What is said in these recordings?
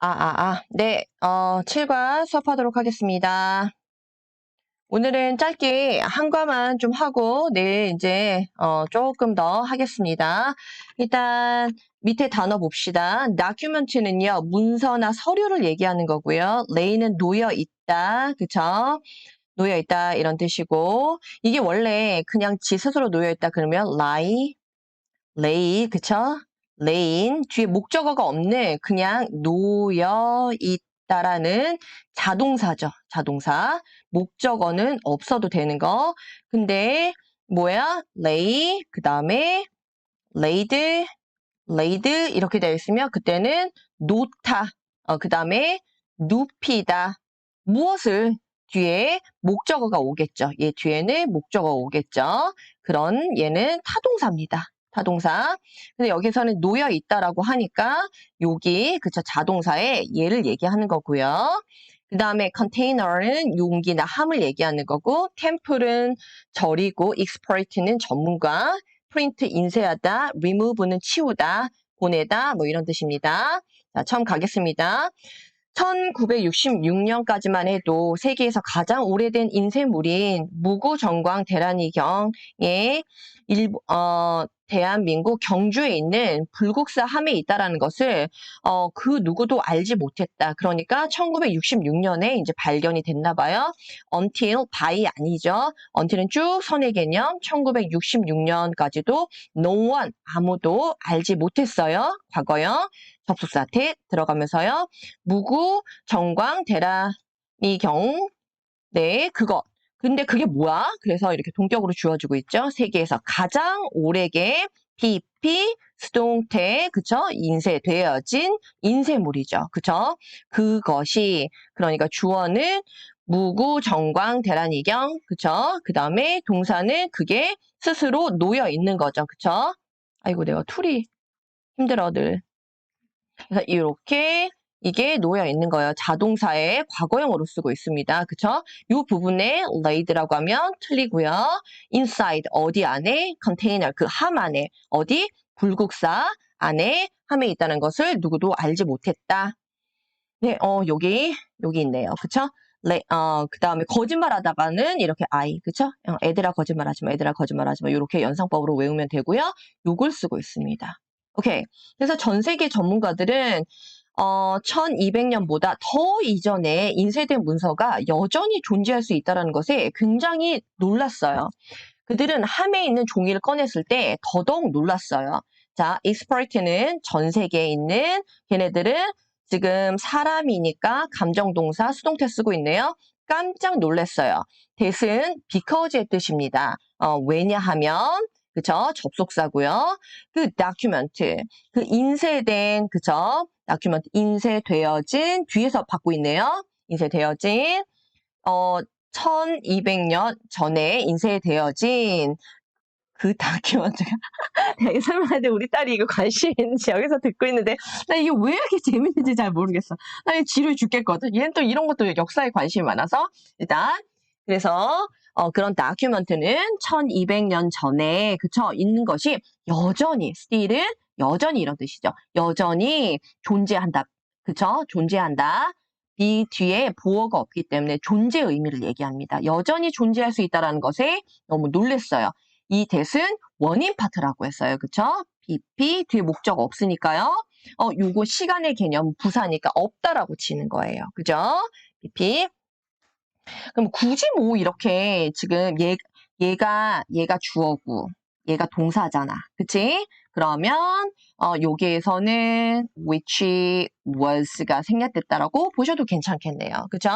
아, 아, 아. 네, 어, 7과 수업하도록 하겠습니다. 오늘은 짧게 한 과만 좀 하고, 내일 이제, 어, 조금 더 하겠습니다. 일단, 밑에 단어 봅시다. document는요, 문서나 서류를 얘기하는 거고요. lay는 놓여 있다. 그쵸? 놓여 있다. 이런 뜻이고, 이게 원래 그냥 지 스스로 놓여 있다. 그러면 lie, lay. 그쵸? 레인 뒤에 목적어가 없는 그냥 놓여 있다라는 자동사죠. 자동사. 목적어는 없어도 되는 거. 근데 뭐야? lay 그 다음에 laid laid 이렇게 되어 있으면 그때는 놓다. 어, 그 다음에 눕히다. 무엇을 뒤에 목적어가 오겠죠. 얘 뒤에는 목적어가 오겠죠. 그런 얘는 타동사입니다. 타동사. 근데 여기서는 놓여 있다라고 하니까 여기 그쵸 자동사에 얘를 얘기하는 거고요. 그 다음에 container는 용기나 함을 얘기하는 거고 temple은 절이고 exploit는 전문가, print 인쇄하다, remove는 치우다, 보내다 뭐 이런 뜻입니다. 자, 처음 가겠습니다. 1966년까지만 해도 세계에서 가장 오래된 인쇄물인 무구정광 대란이경의 일, 어, 대한민국 경주에 있는 불국사 함에 있다라는 것을 어, 그 누구도 알지 못했다. 그러니까 1966년에 이제 발견이 됐나 봐요. until by 아니죠. until은 쭉 선의 개념. 1966년까지도 no one 아무도 알지 못했어요. 과거요. 접속사태 들어가면서요. 무구 정광 대란이 경 네, 그거 근데 그게 뭐야? 그래서 이렇게 동격으로 주어지고 있죠. 세계에서 가장 오래게 PP 수동태 그쵸? 인쇄되어진 인쇄물이죠. 그쵸? 그것이 그러니까 주어는 무구 정광 대란이경 그쵸? 그 다음에 동사는 그게 스스로 놓여 있는 거죠. 그쵸? 아이고 내가 툴이 힘들어 늘. 그래서 이렇게 이게 놓여 있는 거예요. 자동사의 과거형으로 쓰고 있습니다. 그쵸? 이 부분에 laid라고 하면 틀리고요. inside 어디 안에 container 그함 안에 어디 불국사 안에 함에 있다는 것을 누구도 알지 못했다. 네, 어 여기 여기 있네요. 그쵸? 레, 어, 그 다음에 거짓말 하다가는 이렇게 I, 그쵸? 어, 애들아 거짓말 하지 마, 애들아 거짓말 하지 마. 이렇게 연상법으로 외우면 되고요. 요걸 쓰고 있습니다. 오케이. 그래서 전 세계 전문가들은 어, 1200년보다 더 이전에 인쇄된 문서가 여전히 존재할 수 있다는 것에 굉장히 놀랐어요. 그들은 함에 있는 종이를 꺼냈을 때 더더욱 놀랐어요. 자, exploit는 전 세계에 있는 걔네들은 지금 사람이니까 감정 동사 수동태 쓰고 있네요. 깜짝 놀랐어요. 대신 because의 뜻입니다. 어, 왜냐하면 그쵸? 접속사고요. 그 document, 그 인쇄된 그쵸? Document 인쇄되어진 뒤에서 받고 있네요. 인쇄되어진 어 1200년 전에 인쇄되어진 그 다큐멘트가 되게 설명하는데 우리 딸이 이거 관심 있는지 여기서 듣고 있는데 나 이게 왜 이렇게 재밌는지 잘 모르겠어. 나이 지루해 죽겠거든. 얘는 또 이런 것도 역사에 관심이 많아서 일단 그래서 어, 그런 다큐멘트는 1200년 전에 그쵸 있는 것이 여전히 still은 여전히 이런 뜻이죠. 여전히 존재한다. 그쵸? 존재한다. 이 뒤에 보어가 없기 때문에 존재 의미를 얘기합니다. 여전히 존재할 수 있다는 것에 너무 놀랬어요. 이 대은 원인 파트라고 했어요. 그쵸? BP 뒤에 목적 없으니까요. 어, 요거 시간의 개념 부사니까 없다라고 치는 거예요. 그죠? BP. 그럼 굳이 뭐 이렇게 지금 얘, 얘가, 얘가 주어고, 얘가 동사잖아. 그치? 그러면 어, 여기에서는 which was가 생략됐다라고 보셔도 괜찮겠네요. 그죠?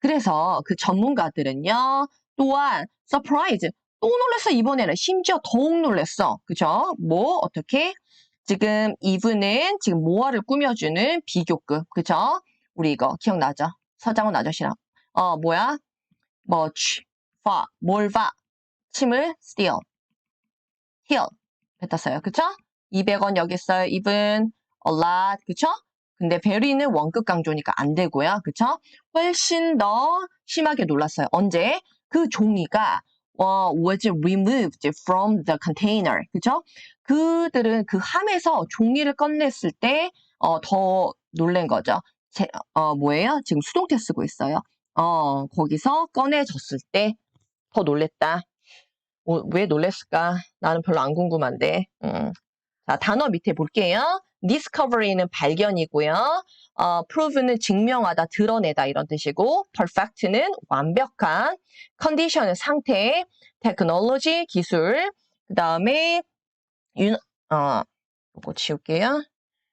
그래서 그 전문가들은요. 또한 surprise 또 놀랐어 이번에는 심지어 더욱 놀랐어. 그죠? 뭐 어떻게? 지금 eve는 지금 모아를 꾸며주는 비교급. 그죠? 우리 이거 기억나죠? 서장훈 아저씨랑 어 뭐야? much, far, 뭘 봐? 침을 steal, heal 뱉었어요. 그쵸? 200원 여기 있어요. even a lot. 그쵸? 근데 베리는 원급 강조니까 안 되고요. 그쵸? 훨씬 더 심하게 놀랐어요. 언제? 그 종이가 어, was removed from the container. 그쵸? 그들은 그 함에서 종이를 꺼냈을 때, 어, 더 놀란 거죠. 제, 어, 뭐예요? 지금 수동태 쓰고 있어요. 어, 거기서 꺼내졌을 때 더 놀랬다. 어, 왜 놀랬을까? 나는 별로 안 궁금한데. 음. 자, 단어 밑에 볼게요. discovery는 발견이고요. 어, prove는 증명하다, 드러내다 이런 뜻이고, perfect는 완벽한, condition은 상태, technology 기술, 그 다음에 어, 이거 지울게요.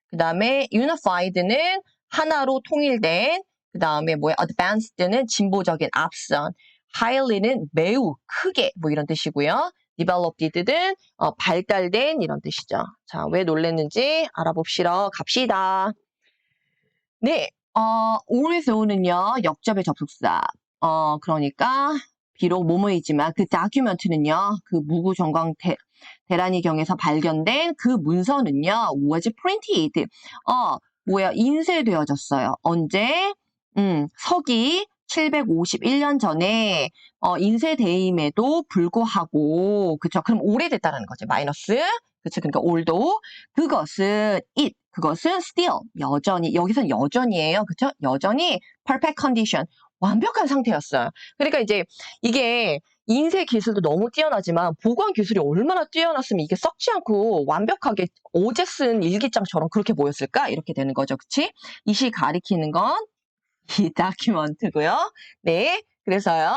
그 다음에 unified는 하나로 통일된, 그 다음에 뭐야, advanced는 진보적인 앞선, highly는 매우 크게 뭐 이런 뜻이고요. developed는 어, 발달된 이런 뜻이죠. 자, 왜 놀랬는지 알아봅시다. 갑시다. 네, 어, alwayso는요, 역접의 접속사. 어, 그러니까 비록 뭐뭐이지만 그 다큐멘트는요, 그 무구 정광 대, 대란이 경에서 발견된 그 문서는요, was printed. 어, 뭐야, 인쇄되어졌어요. 언제? 음, 서기 751년 전에 어, 인쇄대임에도 불구하고 그쵸? 그럼 오래됐다는 거죠. 마이너스 그쵸? 그러니까 올도 그것은 it 그것은 still 여전히 여기선 여전이에요. 그쵸? 여전히 perfect condition 완벽한 상태였어요. 그러니까 이제 이게 인쇄 기술도 너무 뛰어나지만 보관 기술이 얼마나 뛰어났으면 이게 썩지 않고 완벽하게 어제 쓴 일기장처럼 그렇게 보였을까? 이렇게 되는 거죠. 그치? 이 시 가리키는 건 이 다큐먼트고요. 네, 그래서요.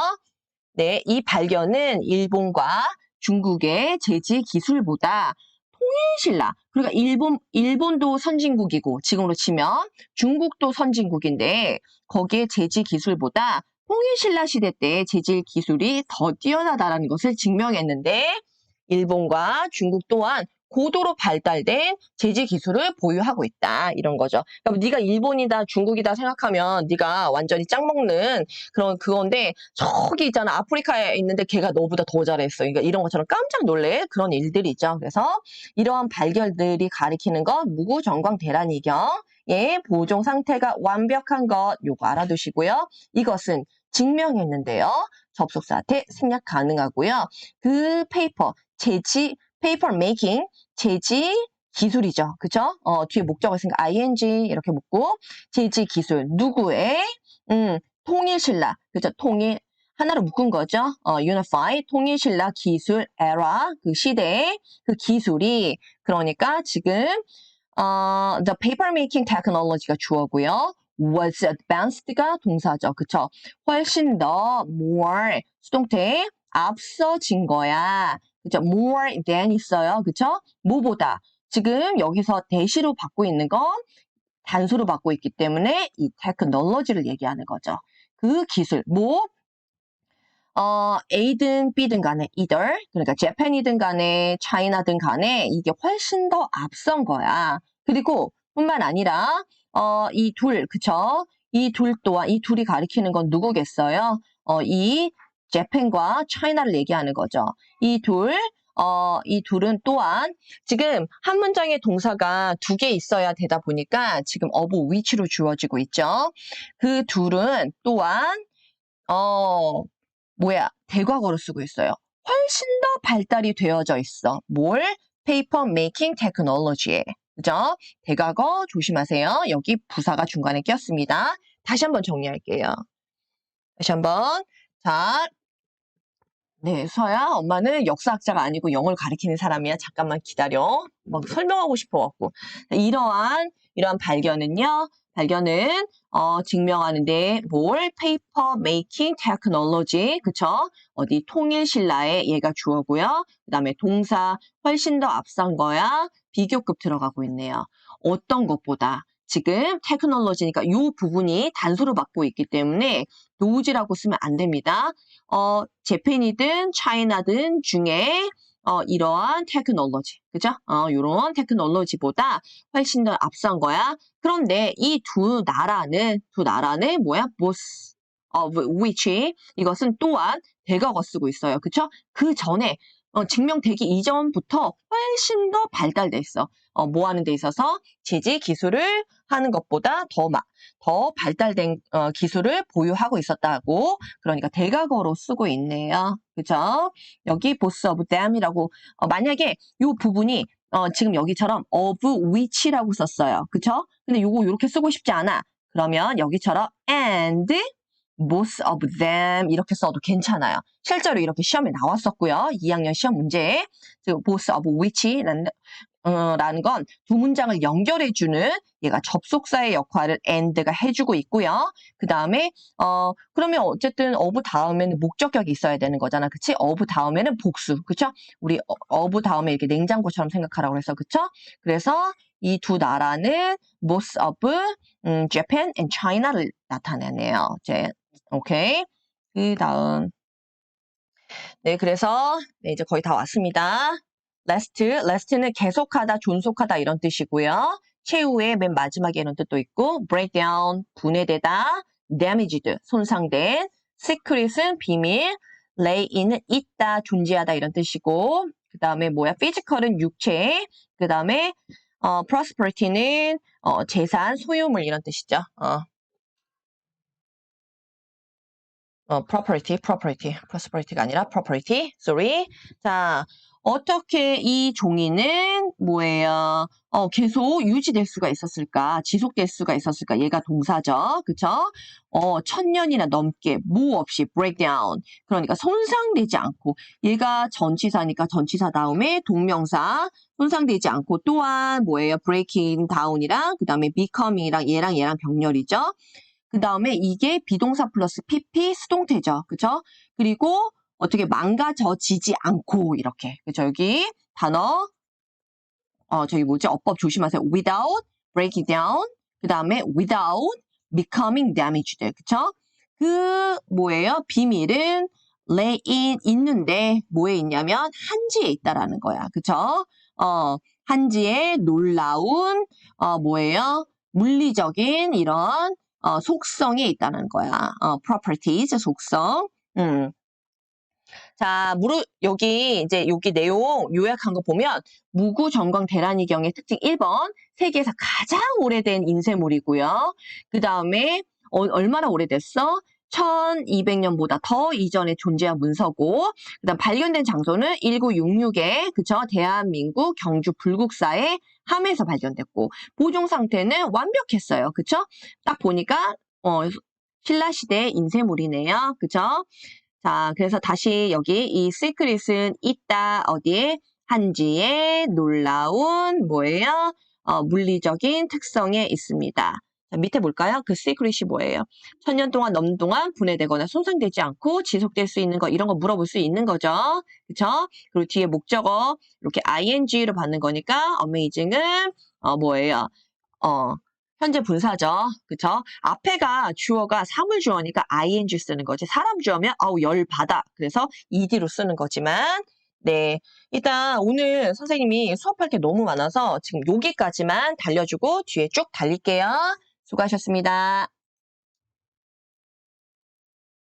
네, 이 발견은 일본과 중국의 제지 기술보다 통일신라. 그러니까 일본 일본도 선진국이고 지금으로 치면 중국도 선진국인데 거기에 제지 기술보다 통일신라 시대 때 제질 기술이 더 뛰어나다라는 것을 증명했는데 일본과 중국 또한 고도로 발달된 제지 기술을 보유하고 있다 이런 거죠. 그러니까 네가 일본이다 중국이다 생각하면 네가 완전히 짱 먹는 그런 그건데 저기 있잖아 아프리카에 있는데 걔가 너보다 더 잘했어. 그러니까 이런 것처럼 깜짝 놀래 그런 일들이죠. 그래서 이러한 발견들이 가리키는 건 무구정광 대란이경의 보존 상태가 완벽한 것 요거 알아두시고요. 이것은 증명했는데요. 접속사한테 생략 가능하고요. 그 페이퍼 제지 페이퍼 메이킹 제지 기술이죠. 그죠? 어, 뒤에 목적어 있으니까 ing 이렇게 묻고 제지 기술 누구의 음, 통일 신라 그죠? 통일 하나로 묶은 거죠. 어, unify 통일 신라 기술 era 그 시대의 그 기술이 그러니까 지금 어, the paper making technology가 주어고요. was advanced가 동사죠. 그쵸? 훨씬 더 more 수동태 앞서진 거야. 그죠? more than 있어요. 그쵸? 뭐보다. 지금 여기서 대시로 받고 있는 건 단수로 받고 있기 때문에 이 테크놀로지를 얘기하는 거죠. 그 기술, 뭐, 어, A든 B든 간에 either, 그러니까 재팬이든 간에 차이나든 간에 이게 훨씬 더 앞선 거야. 그리고 뿐만 아니라, 어, 이 둘, 그쵸? 이 둘 또한, 이 둘이 가리키는 건 누구겠어요? 어, 이 재팬과 차이나를 얘기하는 거죠. 이 둘, 어, 이 둘은 또한 지금 한 문장의 동사가 두 개 있어야 되다 보니까 지금 of which로 주어지고 있죠. 그 둘은 또한 어, 뭐야, 대과거로 쓰고 있어요. 훨씬 더 발달이 되어져 있어. 뭘? 페이퍼 메이킹 테크놀로지에. 그죠? 대과거 조심하세요. 여기 부사가 중간에 꼈습니다. 다시 한번 정리할게요. 다시 한번. 자, 네, 서야 엄마는 역사학자가 아니고 영어를 가리키는 사람이야. 잠깐만 기다려. 막 설명하고 싶어갖고. 이러한, 이러한 발견은요, 발견은, 어, 증명하는데 뭘? 페이퍼 메이킹 테크놀로지. 그쵸? 어디 통일 신라에 얘가 주어고요. 그 다음에 동사 훨씬 더 앞선 거야. 비교급 들어가고 있네요. 어떤 것보다. 지금 테크놀로지니까 이 부분이 단수로 받고 있기 때문에 노즈라고 쓰면 안 됩니다. 어, 재팬이든 차이나든 중에 어, 이러한 테크놀로지, 그죠? 어, 이런 테크놀로지보다 훨씬 더 앞선 거야. 그런데 이 두 나라는, 두 나라는 뭐야? 보스, 어, which, 이것은 또한 대각어 쓰고 있어요. 그쵸? 그 전에, 어, 증명되기 이전부터 훨씬 더 발달돼 있어. 어, 뭐 하는 데 있어서 제지 기술을 하는 것보다 더, 마, 더 발달된 어, 기술을 보유하고 있었다고 그러니까 대각어로 쓰고 있네요. 그죠? 여기 boss of them이라고 어, 만약에 이 부분이 어, 지금 여기처럼 of which라고 썼어요. 그쵸? 근데 요거 이렇게 쓰고 싶지 않아. 그러면 여기처럼 and most of them 이렇게 써도 괜찮아요. 실제로 이렇게 시험에 나왔었고요. 2학년 시험 문제에 그 both of which라는 어, 라는 건 두 문장을 연결해주는 얘가 접속사의 역할을 and가 해주고 있고요. 그 다음에 어 그러면 어쨌든 of 다음에는 목적격이 있어야 되는 거잖아, 그치? of 다음에는 복수, 그쵸? 우리 어- of 다음에 이렇게 냉장고처럼 생각하라고 해서 그쵸? 그래서 이 두 나라는 most of 음, Japan and China를 나타내네요. 오케이. 그 다음 네, 그래서 네, 이제 거의 다 왔습니다. last, last는 계속하다, 존속하다 이런 뜻이고요. 최후의 맨 마지막에 이런 뜻도 있고 break down, 분해되다, damaged, 손상된, secret은 비밀, lay in은 있다, 존재하다 이런 뜻이고 그 다음에 뭐야, physical은 육체, 그 다음에 어, prosperity는 어, 재산, 소유물 이런 뜻이죠. 어. 어, property, property, prosperity가 아니라 property, sorry. 자, 어떻게 이 종이는 뭐예요? 어, 계속 유지될 수가 있었을까? 지속될 수가 있었을까? 얘가 동사죠. 그쵸? 어, 천 년이나 넘게 무 없이 break down. 그러니까 손상되지 않고 얘가 전치사니까 전치사 다음에 동명사 손상되지 않고 또한 뭐예요? breaking down이랑 그 다음에 becoming이랑 얘랑 얘랑 병렬이죠. 그 다음에 이게 비동사 플러스 PP 수동태죠. 그쵸? 그리고 어떻게 망가져지지 않고 이렇게. 그쵸? 여기 단어 어 저기 뭐지? 어법 조심하세요. without breaking down. 그 다음에 without becoming damaged. 그쵸? 그 뭐예요? 비밀은 lay in 있는데 뭐에 있냐면 한지에 있다라는 거야. 그쵸? 어 한지에 놀라운 어 뭐예요? 물리적인 이런 어, 속성이 있다는 거야. 어, properties, 속성. 음. 자, 무르, 여기, 이제, 여기 내용 요약한 거 보면, 무구 전광 대란이경의 특징 1번, 세계에서 가장 오래된 인쇄물이고요. 그 다음에, 어, 얼마나 오래됐어? 1200년보다 더 이전에 존재한 문서고, 그 다음 발견된 장소는 1966에, 그쵸? 대한민국 경주 불국사의 함에서 발견됐고, 보존 상태는 완벽했어요. 그쵸? 딱 보니까, 어, 신라시대 인쇄물이네요. 그쵸? 자, 그래서 다시 여기 이 시크릿은 있다, 어디에? 한지에 놀라운, 뭐예요? 어, 물리적인 특성에 있습니다. 자, 밑에 볼까요? 그 시크릿이 뭐예요? 천년 동안 넘는 동안 분해되거나 손상되지 않고 지속될 수 있는 거, 이런 거 물어볼 수 있는 거죠. 그쵸? 그리고 뒤에 목적어, 이렇게 ing로 받는 거니까, amazing은, 어, 뭐예요? 어, 현재 분사죠. 그쵸? 앞에가 주어가 사물 주어니까 ing 쓰는 거지. 사람 주어면 아우 열 받아. 그래서 ed로 쓰는 거지만 네. 일단 오늘 선생님이 수업할 게 너무 많아서 지금 여기까지만 달려주고 뒤에 쭉 달릴게요. 수고하셨습니다.